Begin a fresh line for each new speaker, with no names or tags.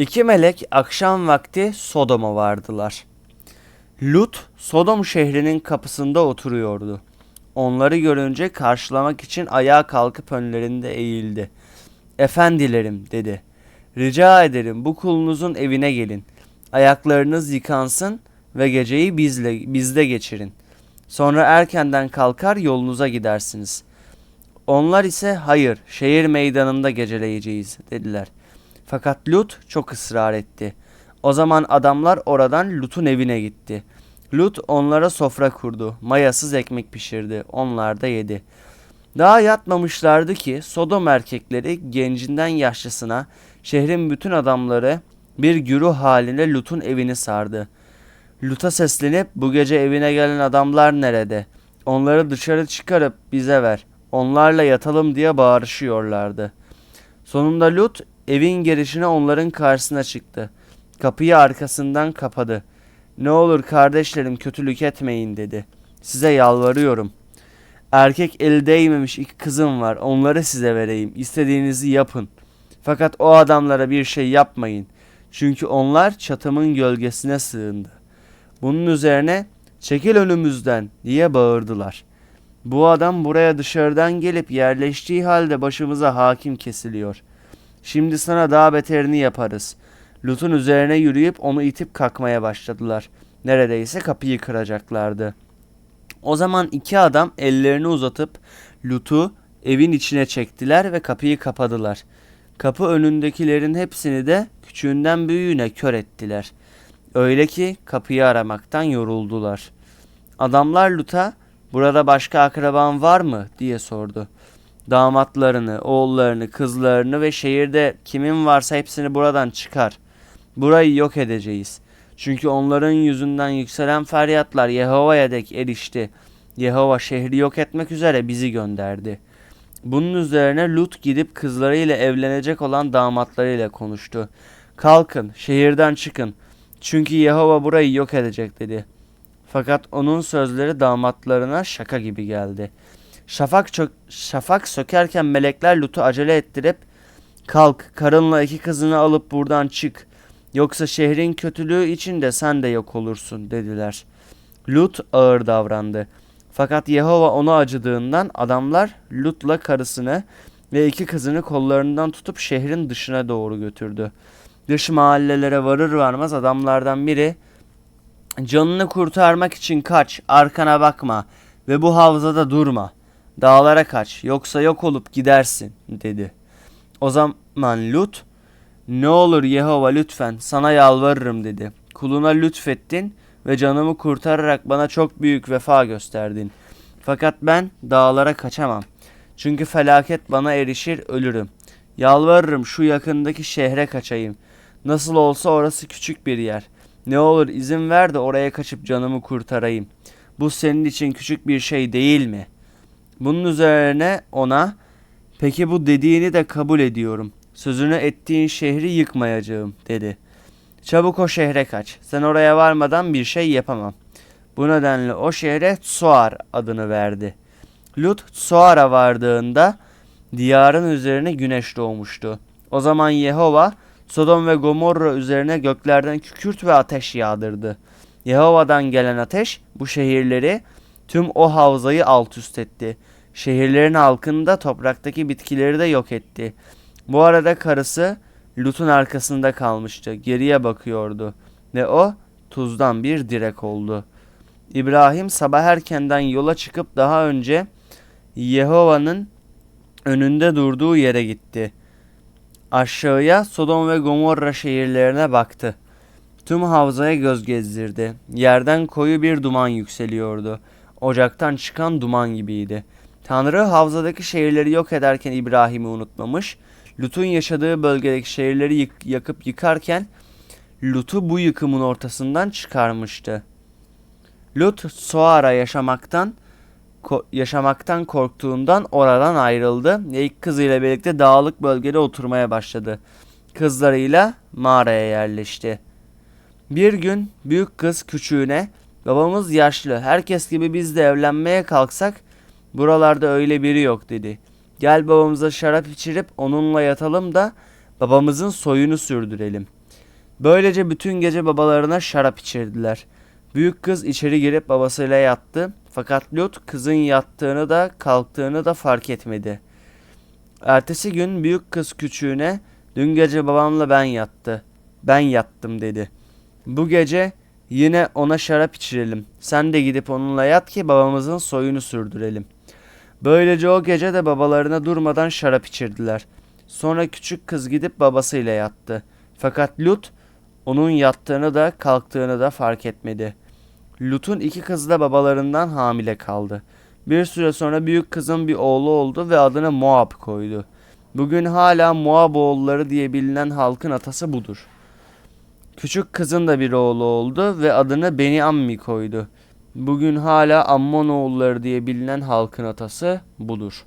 İki melek akşam vakti Sodom'a vardılar. Lut, Sodom şehrinin kapısında oturuyordu. Onları görünce karşılamak için ayağa kalkıp önlerinde eğildi. Efendilerim dedi. Rica ederim bu kulunuzun evine gelin. Ayaklarınız yıkansın ve geceyi bizle, bizde geçirin. Sonra erkenden kalkar yolunuza gidersiniz. Onlar ise hayır şehir meydanında geceleyeceğiz dediler. Fakat Lut çok ısrar etti. O zaman adamlar oradan Lut'un evine gitti. Lut onlara sofra kurdu. Mayasız ekmek pişirdi. Onlar da yedi. Daha yatmamışlardı ki Sodom erkekleri gencinden yaşlısına şehrin bütün adamları bir güruh halinde Lut'un evini sardı. Lut'a seslenip bu gece evine gelen adamlar nerede? Onları dışarı çıkarıp bize ver. Onlarla yatalım diye bağırışıyorlardı. Sonunda Lut evin girişine onların karşısına çıktı. Kapıyı arkasından kapadı. Ne olur kardeşlerim kötülük etmeyin dedi. Size yalvarıyorum. Erkek eli değmemiş iki kızım var. Onları size vereyim. İstediğinizi yapın. Fakat o adamlara bir şey yapmayın. Çünkü onlar çatımın gölgesine sığındı. Bunun üzerine çekil önümüzden diye bağırdılar. Bu adam buraya dışarıdan gelip yerleştiği halde başımıza hakim kesiliyor. Şimdi sana daha beterini yaparız. Lut'un üzerine yürüyüp onu itip kalkmaya başladılar. Neredeyse kapıyı kıracaklardı. O zaman iki adam ellerini uzatıp Lut'u evin içine çektiler ve kapıyı kapadılar. Kapı önündekilerin hepsini de küçüğünden büyüğüne kör ettiler. Öyle ki kapıyı aramaktan yoruldular. Adamlar Lut'a burada başka akraban var mı diye sordu. Damatlarını, oğullarını, kızlarını ve şehirde kimin varsa hepsini buradan çıkar. Burayı yok edeceğiz. Çünkü onların yüzünden yükselen feryatlar Yehova'ya dek erişti. Yehova şehri yok etmek üzere bizi gönderdi. Bunun üzerine Lut gidip kızlarıyla evlenecek olan damatlarıyla konuştu. Kalkın, şehirden çıkın. Çünkü Yehova burayı yok edecek dedi. Fakat onun sözleri damatlarına şaka gibi geldi. Şafak, çök, şafak sökerken melekler Lut'u acele ettirip kalk karınla iki kızını alıp buradan çık. Yoksa şehrin kötülüğü içinde sen de yok olursun dediler. Lut ağır davrandı. Fakat Yehova ona acıdığından adamlar Lut'la karısını ve iki kızını kollarından tutup şehrin dışına doğru götürdü. Dış mahallelere varır varmaz adamlardan biri canını kurtarmak için kaç, arkana bakma ve bu havzada durma. Dağlara kaç, yoksa yok olup gidersin dedi. O zaman Lut, ne olur Yehova lütfen sana yalvarırım dedi. Kuluna lütfettin ve canımı kurtararak bana çok büyük vefa gösterdin. Fakat ben dağlara kaçamam. Çünkü felaket bana erişir ölürüm. Yalvarırım şu yakındaki şehre kaçayım. Nasıl olsa orası küçük bir yer. Ne olur izin ver de oraya kaçıp canımı kurtarayım. Bu senin için küçük bir şey değil mi? Bunun üzerine ona peki bu dediğini de kabul ediyorum. Sözünü ettiğin şehri yıkmayacağım dedi. Çabuk o şehre kaç. Sen oraya varmadan bir şey yapamam. Bu nedenle o şehre Tsoar adını verdi. Lut Tsoar'a vardığında diyarın üzerine güneş doğmuştu. O zaman Yehova Sodom ve Gomorra üzerine göklerden kükürt ve ateş yağdırdı. Yehova'dan gelen ateş bu şehirleri tüm o havzayı alt üst etti. Şehirlerin halkını da topraktaki bitkileri de yok etti. Bu arada karısı Lut'un arkasında kalmıştı. Geriye bakıyordu ve o tuzdan bir direk oldu. İbrahim sabah erkenden yola çıkıp daha önce Yehova'nın önünde durduğu yere gitti. Aşağıya Sodom ve Gomorra şehirlerine baktı. Tüm havzaya göz gezdirdi. Yerden koyu bir duman yükseliyordu. Ocaktan çıkan duman gibiydi. Tanrı havzadaki şehirleri yok ederken İbrahim'i unutmamış. Lut'un yaşadığı bölgedeki şehirleri yık- yakıp yıkarken Lut'u bu yıkımın ortasından çıkarmıştı. Lut Soar'a yaşamaktan ko- yaşamaktan korktuğundan oradan ayrıldı ve ilk kızıyla birlikte dağlık bölgede oturmaya başladı. Kızlarıyla mağaraya yerleşti. Bir gün büyük kız küçüğüne babamız yaşlı herkes gibi biz de evlenmeye kalksak buralarda öyle biri yok dedi. Gel babamıza şarap içirip onunla yatalım da babamızın soyunu sürdürelim. Böylece bütün gece babalarına şarap içirdiler. Büyük kız içeri girip babasıyla yattı. Fakat Lut kızın yattığını da kalktığını da fark etmedi. Ertesi gün büyük kız küçüğüne dün gece babamla ben yattı. Ben yattım dedi. Bu gece yine ona şarap içirelim. Sen de gidip onunla yat ki babamızın soyunu sürdürelim. Böylece o gece de babalarına durmadan şarap içirdiler. Sonra küçük kız gidip babasıyla yattı. Fakat Lut onun yattığını da kalktığını da fark etmedi. Lut'un iki kızı da babalarından hamile kaldı. Bir süre sonra büyük kızın bir oğlu oldu ve adını Moab koydu. Bugün hala Moab oğulları diye bilinen halkın atası budur. Küçük kızın da bir oğlu oldu ve adını Beni Ammi koydu. Bugün hala Ammon oğulları diye bilinen halkın atası budur.